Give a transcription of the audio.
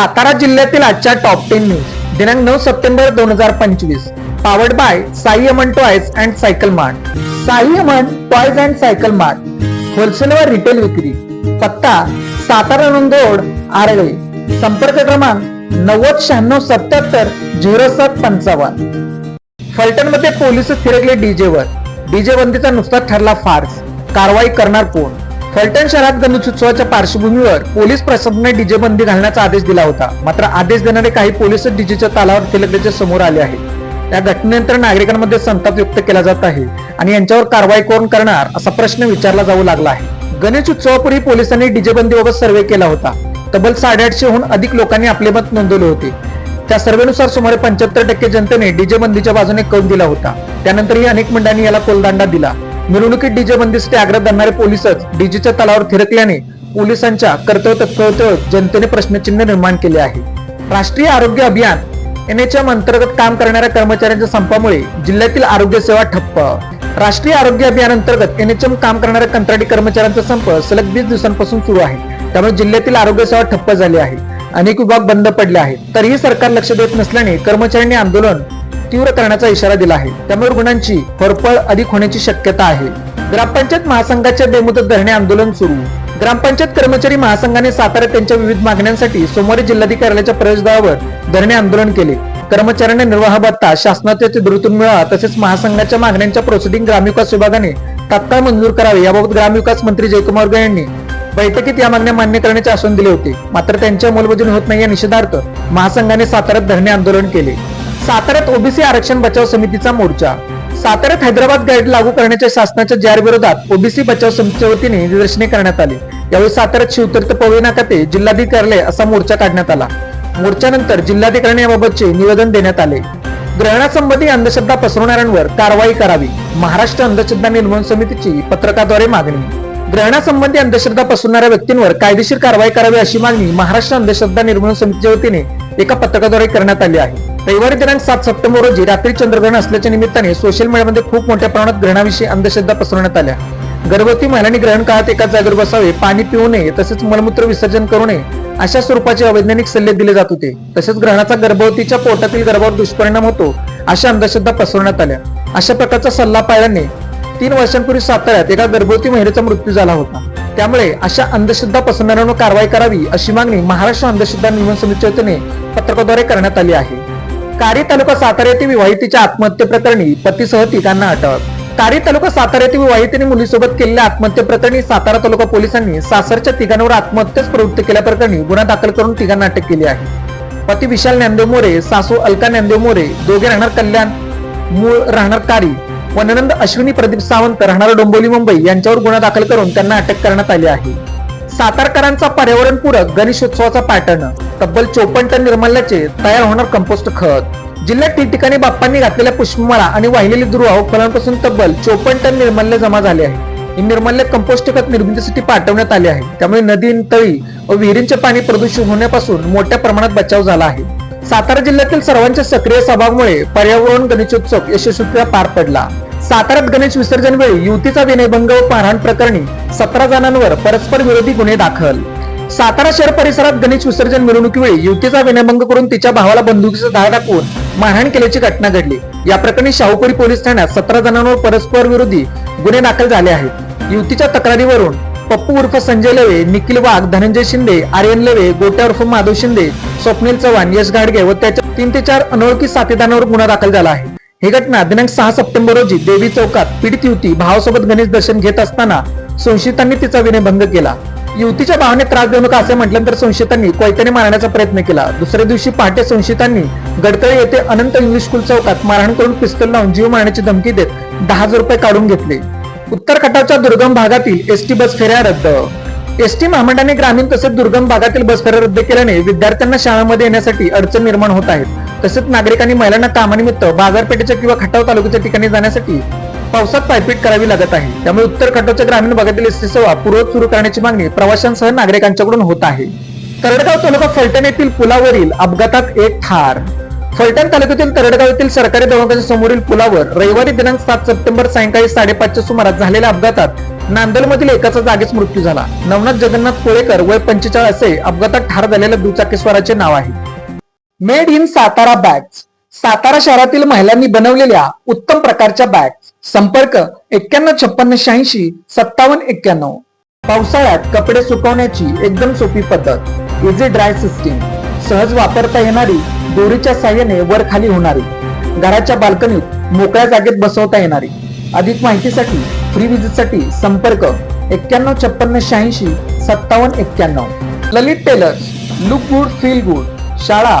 सातारा जिल्ह्यातील आजच्या top ten news दिनांक नऊ सप्टेंबर दोन हजार पंचवीस. Powered by Sai Aman toys and cycle mart Sai Aman toys and cycle mart wholesale व रिटेल विक्री. पत्ता सातारा नंदोड आरळे. संपर्क क्रमांक नव्वद शहाण्णव सत्याहत्तर झिरो सात पंचावन्न. फलटणमध्ये पोलीस फिरकले डीजेवर डीजे बंदीचा नुसताच ठरला फार्स. कारवाई करणार कोण? फलटण शहरात गणेशोत्सवाच्या पार्श्वभूमीवर पोलीस प्रशासनाने डीजे बंदी घालण्याचा आदेश दिला होता. मात्र आदेश देणारे काही पोलीस डीजेच्या तालावर थिलकल्याचे समोर आले आहे या घटनेनंतर नागरिकांमध्ये संताप व्यक्त केला जात आहे आणि यांच्यावर कारवाई कोण करणार असा प्रश्न विचारला जाऊ लागला आहे. गणेश उत्सवापूर्वी पोलिसांनी डीजे बंदीबाबत सर्वे केला होता. तब्बल साडेआठशेहून अधिक लोकांनी आपले मत नोंदवले होते. त्या सर्वेनुसार सुमारे पंच्याहत्तर टक्के जनतेने डीजे बंदीच्या बाजूने कौल दिला होता. त्यानंतरही अनेक मंडळांनी याला कोलदांडा दिला. मिरवणुकीत डीजे बंदीसाठी आग्रह धरणारे पोलीसच डीजेच्या तलावर थिरकल्याने पोलिसांच्या कर्तव्य तत्परतेवर जनतेने प्रश्नचिन्ह निर्माण केले आहे. राष्ट्रीय आरोग्य अभियान एनएचएम अंतर्गत काम करणाऱ्या कर्मचाऱ्यांच्या संपामुळे जिल्ह्यातील आरोग्य सेवा ठप्प. राष्ट्रीय आरोग्य अभियान अंतर्गत एनएचएम काम करणाऱ्या कंत्राटी कर्मचाऱ्यांचा संप सलग वीस दिवसांपासून सुरू आहे. त्यामुळे जिल्ह्यातील आरोग्य सेवा ठप्प झाली आहे. अनेक विभाग बंद पडले आहेत. तरीही सरकार लक्ष देत नसल्याने कर्मचाऱ्यांनी आंदोलन तीव्र करण्याचा इशारा दिला आहे. त्यामुळे रुग्णांची फरफळ अधिक होण्याची शक्यता आहे. ग्रामपंचायत महासंघाचे बेमुदत धरणे आंदोलन सुरू. ग्रामपंचायत कर्मचारी महासंघाने साताऱ्यात त्यांच्या विविध मागण्यांसाठी सोमवारी जिल्हाधिकाऱ्याच्या प्रवेशद्वारावर धरणे आंदोलन केले. कर्मचाऱ्यांना निर्वाह भत्ता शासनाच्या चिद्रूतून मिळावा तसेच महासंघाच्या मागण्यांच्या प्रोसिडिंग ग्रामविकास विभागाने तात्काळ मंजूर करावे याबाबत ग्रामविकास मंत्री जयकुमार गर्ग यांनी बैठकीत या मागण्या मान्य करण्याचे आश्वासन दिले होते. मात्र त्यांच्या अंमलबजावणी होत नाही या निषेधार्थ महासंघाने साताऱ्यात धरणे आंदोलन केले. साताऱ्यात ओबीसी आरक्षण बचाव समितीचा मोर्चा. साताऱ्यात हैदराबाद गाईड लागू करण्याच्या शासनाच्या जाहीर विरोधात ओबीसी बचाव समितीच्या वतीने निदर्शने करण्यात आली. यावेळी साताऱ्यात शिवतीर्थ पवई नाका जिल्हाधिकारी असा मोर्चा काढण्यात आला. मोर्चानंतर जिल्हाधिकाऱ्यांनी याबाबतचे निवेदन देण्यात आले. ग्रहणासंबंधी अंधश्रद्धा पसरवणाऱ्यांवर कारवाई करावी. महाराष्ट्र अंधश्रद्धा निर्मूलन समितीची पत्रकाद्वारे मागणी. ग्रहणासंबंधी अंधश्रद्धा पसरणाऱ्या व्यक्तींवर कायदेशीर कारवाई करावी अशी मागणी महाराष्ट्र अंधश्रद्धा निर्मूलन समितीच्या वतीने एका पत्रकाद्वारे करण्यात आली आहे. रविवारी दिनांक सात सप्टेंबर रोजी रात्री चंद्रग्रहण असल्याच्या निमित्ताने सोशल मीडियामध्ये खूप मोठ्या प्रमाणात ग्रहणाविषयी अंधश्रद्धा पसरवण्यात आल्या. गर्भवती महिलांनी ग्रहण काळात एका जागेवर बसावे पाणी पिऊ नये तसेच मलमूत्र विसर्जन करू नये अशा स्वरूपाचे अवैज्ञानिक सल्ले दिले जात होते. तसेच ग्रहणाचा गर्भवतीच्या पोटातील गर्भावर दुष्परिणाम होतो अशा अंधश्रद्धा पसरवण्यात आल्या. अशा प्रकारचा सल्ला पाळल्याने तीन वर्षांपूर्वी साताऱ्यात एका गर्भवती महिलेचा मृत्यू झाला होता. त्यामुळे अशा अंधश्रद्धा पसरणाऱ्यांवर कारवाई करावी अशी मागणी महाराष्ट्र अंधश्रद्धा निर्मूलन समितीच्या वतीने पत्रकाद्वारे करण्यात आली आहे. कारी तालुका सातारा येथे आत्महत्ये आत्महत्येप्रकरणी पतीसह तिघांना अटक. कारी तालुका सातारा येथे विवाहितेने मुलीसोबत केलेल्या आत्महत्येप्रकरणी सातारा तालुका पोलिसांनी सासरच्या तिघांवर आत्महत्येस प्रवृत्त केल्याप्रकरणी गुन्हा दाखल करून तिघांना अटक केली आहे. पती विशाल ज्ञानदेव मोरे सासू अलका ज्ञानदेव मोरे दोघे राहणार कल्याण मूळ राहणार कारी व ननंद अश्विनी प्रदीप सावंत राहणार डोंबिवली मुंबई यांच्यावर गुन्हा दाखल करून त्यांना अटक करण्यात आली आहे. सातारकरांचा पर्यावरणपूरक गणेशोत्सवाचा पॅटर्न तब्बल चोपन्न टन निर्माल्याचे तयार होणार कंपोस्ट खत. जिल्ह्यात ठिकठिकाणी बाप्पांनी घातलेल्या पुष्पमाळा आणि वाहिलेली दुर्वा फळांपासून तब्बल चोपन्न टन निर्माल्य जमा झाले आहे. हे निर्माल्य कंपोस्ट खत निर्मितीसाठी पाठवण्यात आले आहे. त्यामुळे नदी तळी व विहिरींचे पाणी प्रदूषित होण्यापासून मोठ्या प्रमाणात बचाव झाला आहे. सातारा जिल्ह्यातील सर्वांच्या सक्रिय सहभागामुळे पर्यावरण गणेशोत्सव यशस्वीरित्या पार पडला. साताऱ्यात गणेश विसर्जन वेळी युतीचा विनयभंग व मारहाण प्रकरणी सतरा जणांवर परस्पर विरोधी गुन्हे दाखल. सातारा शहर परिसरात गणेश विसर्जन मिरवणुकीवेळी युवतीचा विनयभंग करून तिच्या भावाला बंदुकीचा धाड टाकून मारहाण केल्याची घटना घडली. या प्रकरणी शाहूपुरी पोलीस ठाण्यात सतरा जणांवर परस्पर विरोधी गुन्हे दाखल झाले आहेत. युवतीच्या तक्रारीवरून पप्पू उर्फ संजय लवे निखिल वाघ धनंजय शिंदे आर्यन लवे गोट्या उर्फ माधव शिंदे स्वप्नील चव्हाण यश गाडगे व त्याच्या तीन ते चार अनोळखी साथीदारांवर गुन्हा दाखल झाला आहे. ही घटना दिनांक सहा सप्टेंबर रोजी देवी चौकात पीडित युवती भावासोबत गणेश दर्शन घेत असताना संशयितांनी तिचा विनयभंग केला. युवतीच्या भावाने त्रास देऊ नका असे म्हटल्यानंतर संशयितांनी कोयत्याने मारण्याचा प्रयत्न केला. दुसऱ्या दिवशी पहाटे संशयितांनी गडकळे येथे अनंत इंग्लिश स्कूल चौकात मारहाण करून पिस्तल लावून जीव मारण्याची धमकी देत दहा हजार रुपये काढून घेतले. उत्तर कटाच्या दुर्गम भागातील एसटी बस फेऱ्या रद्द. एसटी महामंडळाने ग्रामीण तसेच दुर्गम भागातील बस फेऱ्या रद्द केल्याने विद्यार्थ्यांना शाळांमध्ये येण्यासाठी अडचण निर्माण होत आहेत. तसेच नागरिकांनी महिलांना कामानिमित्त बाजारपेठेच्या किंवा खटाव तालुक्याच्या ठिकाणी जाण्यासाठी पावसात पायपीट करावी लागत आहे. त्यामुळे उत्तर खटावच्या ग्रामीण भागातील एसटी सेवा पूर्वत सुरू करण्याची मागणी प्रवाशांसह नागरिकांच्याकडून होत आहे. तरडगाव तालुका फलटण येथील पुलावरील अपघातात एक ठार. फलटण तालुक्यातील तरडगाव येथील सरकारी दवाखान्याच्या समोरील पुलावर रविवारी दिनांक सात सप्टेंबर सायंकाळी साडेपाचच्या सुमारास झालेल्या अपघातात नांदेडमधील एकाचा जागीच मृत्यू झाला. नवनाथ जगन्नाथ कोळेकर वय पंचेचाळीस असे अपघातात ठार झालेल्या दुचाकीस्वाराचे नाव आहे. Made in Satara bags. Satara शहरातील महिलांनी बनवलेल्या उत्तम प्रकारच्या बॅग्स संपर्क एक्क्याण्णव छप्पन्न शहाऐंशी सत्तावन्न एक्क्याण्णव. पावसाळ्यात कपडे सुकवण्याची एकदम सोपी पद्धत. इझी ड्राय सिस्टीम सहज वापरता येणारी दोरीच्या साह्याने वर खाली होणारी. घराच्या बाल्कनीत मोकळ्या जागेत बसवता येणारी. अधिक माहितीसाठी फ्री विजिटसाठी संपर्क एक्क्याण्णव छप्पन्न शहाऐंशी सत्तावन्न एक्क्याण्णव. Lalit tailors look good feel good शाळा